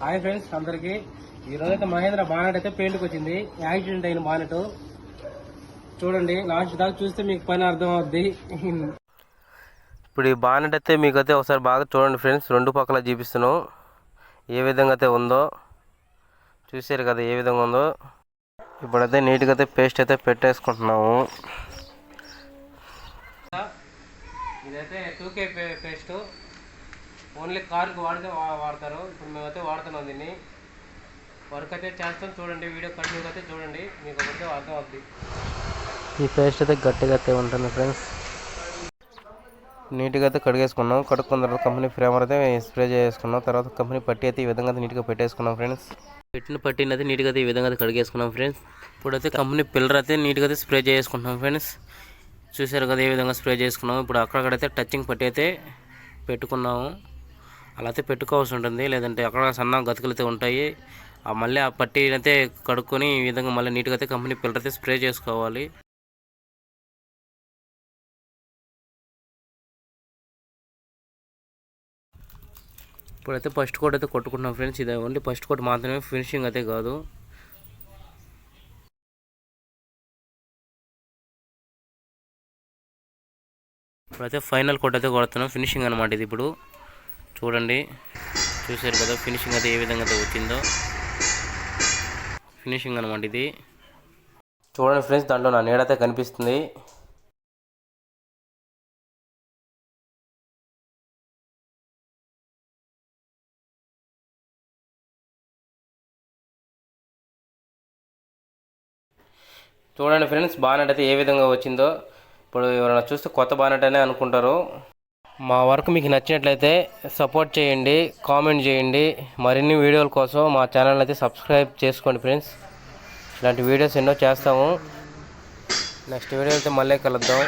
Hi friends అందరికి. ఈ రోజు అయితే మహేంద్ర బానెట్ అయితే పెయింట్కి వచ్చింది. యాక్సిడెంట్ అయిన బానెట్. చూడండి లాస్ట్ దాకా చూస్తే మీకు పని అర్థం అవుద్ది ఇప్పుడు ఈ బానెట్ అయితే మీకు అయితే ఒకసారి బాగా చూడండి ఫ్రెండ్స్ రెండు పక్కల చూపిస్తున్నాను ఏ విధంగా అయితే ఉందో చూసారు కదా ఏ విధంగా ఉందో. ఇప్పుడైతే నీట్గా అయితే పేస్ట్ అయితే పెట్టేసుకుంటున్నాము. ఇదైతే టూ కే పేస్ట్ ఓన్లీ కార్కి వాడితే వాడతారు. ఇప్పుడు మేమైతే వాడుతున్నాం దీన్ని. వర్క్ అయితే చేస్తాం. చూడండి వీడియో కంటిన్యూగా అయితే చూడండి. మీకు ఒకటే అర్థం అవుద్ది. ఈ పేస్ట్ అయితే గట్టిగా అయితే ఉంటుంది ఫ్రెండ్స్. నీట్గా అయితే కడిగేసుకున్నాం. కడుక్కున్న తర్వాత కంపెనీ ఫ్రేమర్ అయితే స్ప్రే చేసుకున్నాం. తర్వాత కంపెనీ పట్టి అయితే ఈ విధంగా అయితే నీట్గా పెట్టేసుకున్నాం ఫ్రెండ్స్. పెట్టిన పట్టిని అయితే నీట్గా అయితే ఈ విధంగా అయితే కడిగేసుకున్నాం ఫ్రెండ్స్. ఇప్పుడైతే కంపెనీ పిల్లర్ అయితే నీట్గా అయితే స్ప్రే చేసుకుంటున్నాం ఫ్రెండ్స్. చూసారు కదా ఏ విధంగా స్ప్రే చేసుకున్నాము ఇప్పుడు అక్కడక్కడైతే టచింగ్ పట్టి అయితే పెట్టుకున్నాము. అలా అయితే పెట్టుకోవాల్సి ఉంటుంది. లేదంటే అక్కడ సన్న గతుకులు అయితే ఉంటాయి. ఆ మళ్ళీ ఆ పట్టీనైతే కడుక్కొని ఈ విధంగా మళ్ళీ నీట్గా అయితే కంపెనీ పిల్లర్ అయితే స్ప్రే చేసుకోవాలి. ఇప్పుడైతే ఫస్ట్ కోట్ అయితే కొట్టుకుంటున్నాం ఫ్రెండ్స్. ఇది ఓన్లీ ఫస్ట్ కోట్ మాత్రమే ఫినిషింగ్ అయితే కాదు. ఇప్పుడైతే ఫైనల్ కోట్ అయితే కొడుతున్నాం ఫినిషింగ్ అనమాట ఇది ఇప్పుడు. చూడండి. చూసారు కదా ఫినిషింగ్ అయితే ఏ విధంగా అయితే వచ్చిందో. ఫినిషింగ్ అనమాట ఇది. చూడండి ఫ్రెండ్స్ దాంట్లో నా నీడైతే కనిపిస్తుంది. చూడండి ఫ్రెండ్స్ బానెట్ అయితే ఏ విధంగా వచ్చిందో. ఇప్పుడు ఎవరైనా చూస్తే కొత్త బానెట్ అనే అనుకుంటారు. మా వర్క్ మీకు నచ్చినట్లయితే సపోర్ట్ చేయండి కామెంట్ చేయండి. మరిన్ని వీడియోల కోసం మా ఛానల్ అయితే సబ్స్క్రైబ్ చేసుకోండి ఫ్రెండ్స్. ఇలాంటి వీడియోస్ ఎన్నో చేస్తాము. నెక్స్ట్ వీడియో అయితే మళ్ళీ కలుద్దాం.